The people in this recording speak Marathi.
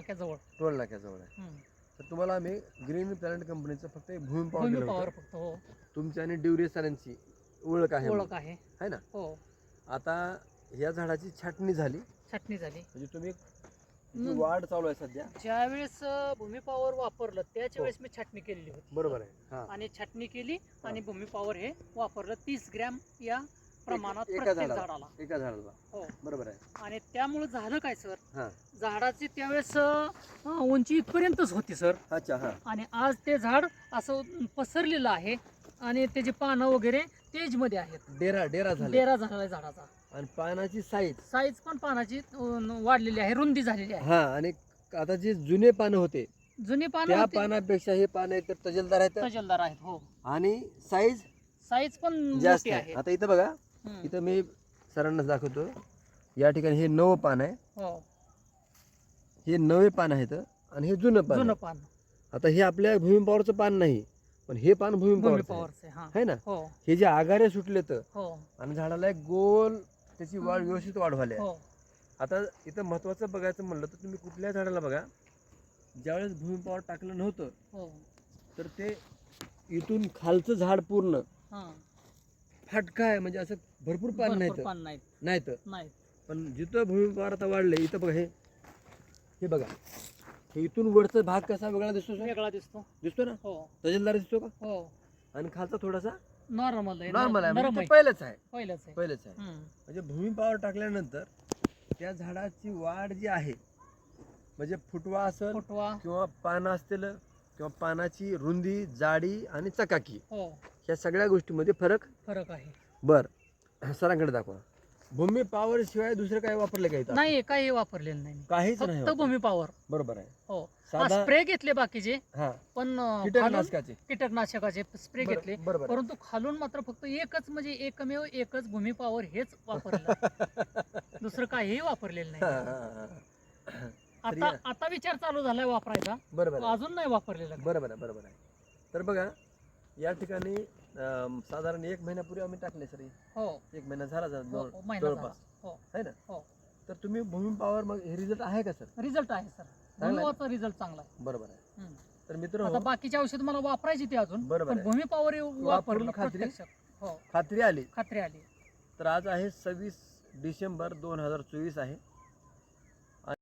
नाक्याजवळ टोल नाक्याजवळ आहे. हम्म. तर तुम्हाला आम्ही ग्रीन प्लॅनेट कंपनीचं फक्त एक भूमी पॉवर भूमी दिलं पॉवर होतं फक्त हो. तुमची आणि ड्युरे सरांची ओळख आहे ओळख आहे. है ना? हो. आता ह्या झाडाची छाटणी झाली. छाटणी झाली. म्हणजे तुम्ही जी हम्म. वाढ चालू आहे सध्या. ज्या वेळेस भूमी पॉवर वापरलं त्याच हो. वेळेस मी छाटणी केलेली होती. बरोबर आहे. हा. आणि छाटणी केली आणि भूमी पॉवर हे वापरलं. तीस ग्रॅम या प्रमाणात एका प्रत्येक झाडाला. झाडाला. एका झाडाला. हो. बरोबर आहे. आणि त्यामुळे झालं काय सर? हा. झाडाची त्यावेळेस अं, उंची इथपर्यंतच होती सर. अच्छा हा. आणि आज ते झाड असं पसरलेलं आहे आणि त्याची पानं वगैरे तेजमध्ये आहेत. डेरा डेरा झाला. डेरा झालेला आहे झाडाचा. आणि पानाची साईज साईज पण पानाची अं, वाढलेली आहे रुंदी झालेली आहे. हा आणि आता जे जुने पानं होते जुनी त्या पानं पानापेक्षा हे पानं एकतर तजेलदार आहेत? तजेलदार आहेत हो. आणि साईज साईज पण जास्त मोठी आहे. आहे. आता इथं बघा. इथं मी सरांना दाखवतो. या ठिकाणी हे नवं पान आहे. हो. हे नवे पान आहेत आणि हे जुनं पान जुनं आहे. पान. आता हे आपल्या भूमी पॉवरचं पान नाही पण हे पान भूमी भूमी पॉवरचं आहे. ना? हो. हे जे आगारे सुटले तर हो. आणि झाडाला एक गोल त्याची वाढ. व्यवस्थित वाढ व्हायला आहे. हो. आता इथं महत्वाचं बघायचं म्हणलं तर तुम्ही कुठल्या झाडाला बघा ज्यावेळेस भूमी पॉवर टाकलं नव्हतं हो. तर ते इथून खालचं झाड पूर्ण हा. फाटका आहे म्हणजे असं भरपूर पान नाही भरपूर पान नाहीत. नाहीत. पण जिथं भूमी पॉवर आता वाढले इथं बघा हे हे बघा. हे इथून वरचा भाग कसा वेगळा दिसतो? वेगळा दिसतो. दिसतो ना? हो. तजेलदार दिसतो का? हो. आणि खालचा थोडासा नॉर्मल आहे नॉर्मल आहे नरम म्हणजे आहे. पहिलंच आहे. पहिलंच आहे. पहिलंच आहे. हम्म. म्हणजे भूमी पॉवर टाकल्यानंतर त्या झाडाची वाढ जी आहे म्हणजे फुटवा असेल फुटवा. किंवा पानं असतील किंवा पानाची रुंदी जाडी आणि चकाकी हो. ह्या सगळ्या गोष्टीमध्ये फरक? फरक आहे. बर. सरांकडे दाखवा. भूमी पॉवर शिवाय दुसरं काय वापरले का इथं? नाही काही वापरलेलं नाही काहीच नाही फक्त वापरलं. भूमी पॉवर बरोबर आहे. हो. साधा स्प्रे घेतले बाकीचे हा. पण अं, खालून कीटकनाशकाचे कीटकनाशकाचे स्प्रे बर- घेतले. बरोबर. परंतु खालून मात्र फक्त एकच म्हणजे एकमेव एकच भूमी पॉवर हेच वापरलं. दुसरं काहीही वापरलेलं हा, नाही हा, हा. आता या- आता विचार चालू झालाय वापरायचा. बरोबर आहे. अजून नाही वापरलेला बरोबर आहे बरोबर आहे. तर बघा या ठिकाणी अं, साधारण एक महिन्यापूर्वी आम्ही टाकले सर हे. हो. एक महिना झाला हो, हो, महिना झाला. जवळपास. हो. आहे ना? हो. तर तुम्ही भूमी पॉवर मग हे रिझल्ट आहे का सर? रिझल्ट आहे सर. आहे. रिझल्ट चांगला आहे. बरोबर आहे. हम्म. तर मित्र आता बाकीची औषध मला वापरायची ती अजून बरोबर पण आहे. भूमी पॉवर वापरलं खात्री? प्रत्यक्षात. हो. खात्री आली. खात्री आली. तर आज आहे सव्वीस डिसेंबर दोन हजार चोवीस आहे.